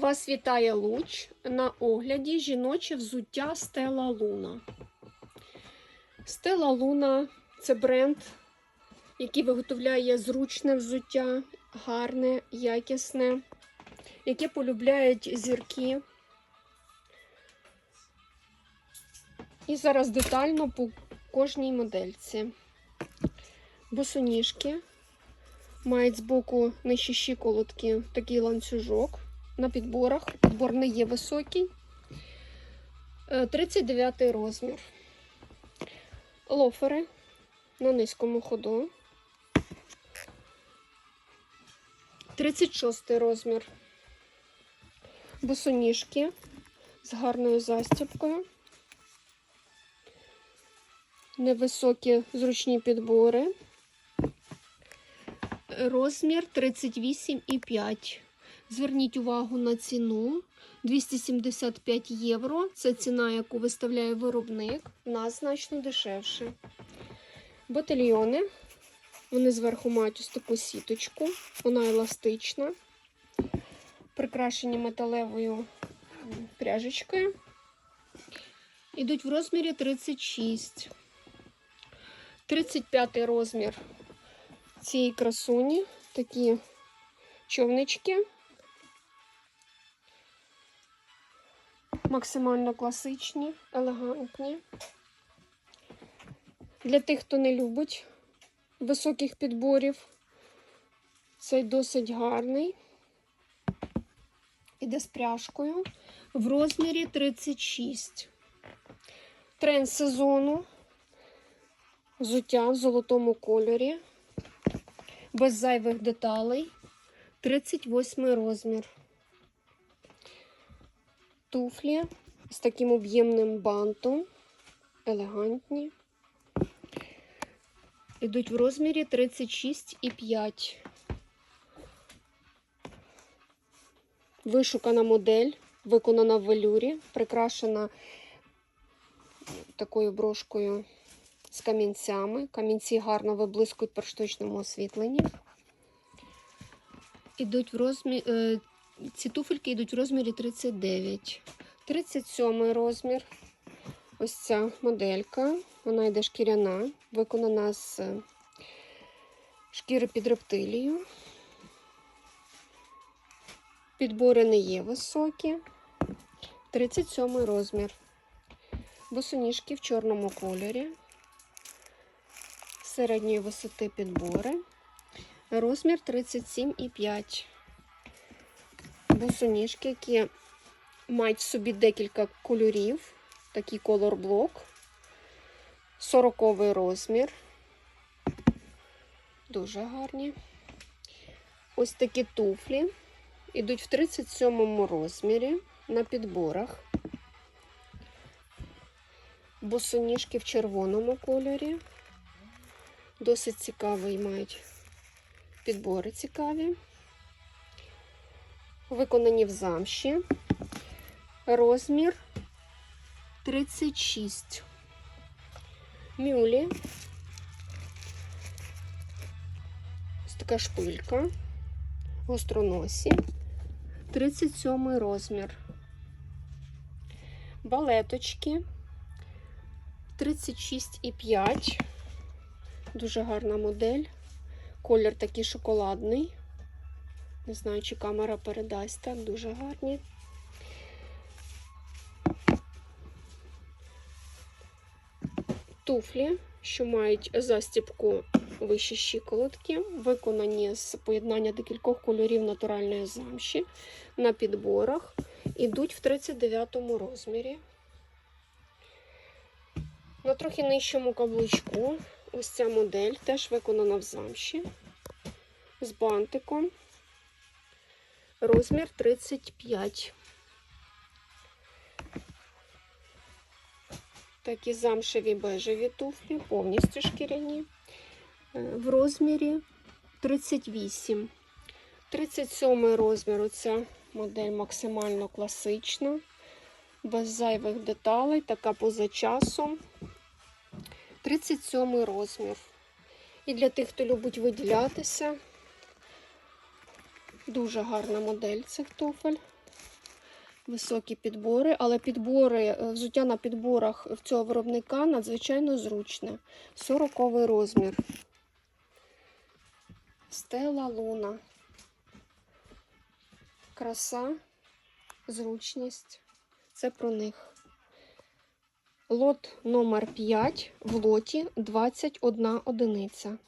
Вас вітає луч на огляді жіноче взуття Стела Луна. Стела Луна це бренд, який виготовляє зручне взуття, гарне, якісне, яке полюбляють зірки. І зараз детально по кожній модельці. Босоніжки мають збоку нижчі щиколотки такий ланцюжок на підборах. Підбор не є високий. Е, 39 розмір. Лофери на низькому ходу. 36 розмір. Босоніжки з гарною застібкою. Невисокі зручні підбори. Розмір 38,5. Зверніть увагу на ціну 275 євро. Це ціна, яку виставляє виробник. У нас значно дешевше. Ботильйони. Вони зверху мають ось таку сіточку. Вона еластична. Прикрашені металевою пряжечкою. Ідуть в розмірі 36. 35 розмір цієї красуні. Такі човнички. Максимально класичні, елегантні. Для тих, хто не любить високих підборів, цей досить гарний. Іде з пряжкою в розмірі 36. Тренд сезону. Взуття в золотому кольорі. Без зайвих деталей. 38 розмір. Туфлі з таким об'ємним бантом. Елегантні. Ідуть в розмірі 36,5. Вишукана модель, виконана в велюрі, прикрашена такою брошкою з камінцями. Камінці гарно виблискують при штучному освітленні. Ідуть в розмір, е, ці туфельки йдуть в розмірі 39. 37 розмір. Ось ця моделька. Вона йде шкіряна, виконана з шкіри під рептилію. Підбори не є високі. 37 розмір. Босоніжки в чорному кольорі. Середньої висоти підбори. Розмір 37,5. Босоніжки, які мають в собі декілька кольорів. Такий колор-блок. 40 розмір. Дуже гарні. Ось такі туфлі. Ідуть в 37 розмірі на підборах. Босоніжки в червоному кольорі. Досить цікавий мають підбори цікаві. Виконані в замші. Розмір 36. Мюлі. Ось така шпилька. Гостроносі. 37 розмір. Балеточки. 36,5. Дуже гарна модель. Колір такий шоколадний. Не знаю, чи камера передасть так, дуже гарні. Туфлі, що мають застібку вищі щиколотки, виконані з поєднання декількох кольорів натуральної замші на підборах. Ідуть в 39 розмірі. На трохи нижчому каблучку ось ця модель теж виконана в замші з бантиком. Розмір 35. Такі замшеві бежеві туфлі, повністю шкіряні. Е, В розмірі 38. 37 розмір. Оця модель максимально класична, без зайвих деталей, така поза часом. 37 розмір. І для тих, хто любить виділятися, дуже гарна модель цих туфель. Високі підбори, але підбори, е, взуття на підборах в цього виробника надзвичайно зручне. 40 розмір. Стела Луна. Краса, зручність. Це про них. Лот номер 5 в лоті 21 одиниця.